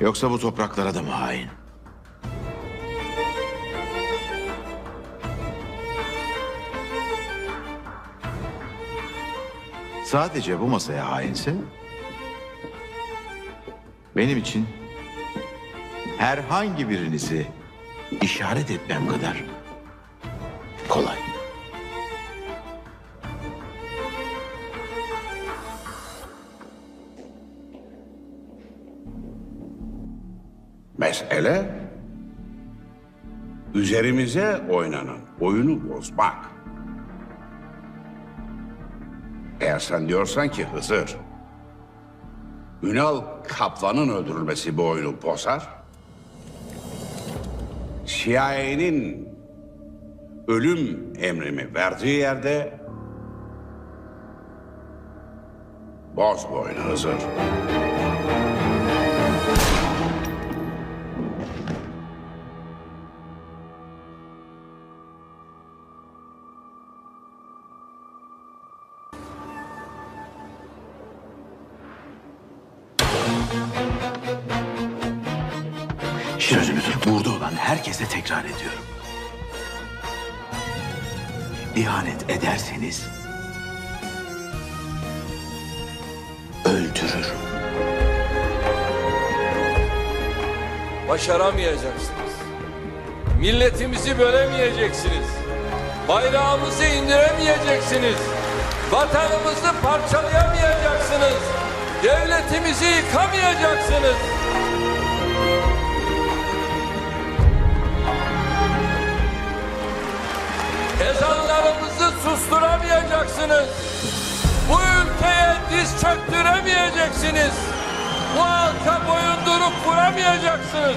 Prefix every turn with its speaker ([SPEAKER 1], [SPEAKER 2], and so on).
[SPEAKER 1] Yoksa bu topraklara da mı hain? Sadece bu masaya hainse benim için herhangi birinizi işaret etmem kadar kolay.
[SPEAKER 2] Mesele üzerimize oynanan oyunu bozmak. Eğer sen diyorsan ki Hızır, Ünal Kaplan'ın öldürülmesi bu oyunu bozar, CIA'nin ölüm emrimi verdiği yerde boz bu oyunu Hızır.
[SPEAKER 1] Sözümüzü burada olan herkese tekrar ediyorum. İhanet ederseniz öldürürüm.
[SPEAKER 3] Başaramayacaksınız. Milletimizi bölemeyeceksiniz. Bayrağımızı indiremeyeceksiniz. Vatanımızı parçalayamayacaksınız. Devletimizi yıkamayacaksınız. Ezanlarımızı susturamayacaksınız. Bu ülkeye diz çöktüremeyeceksiniz. Bu halka boyundurup vuramayacaksınız.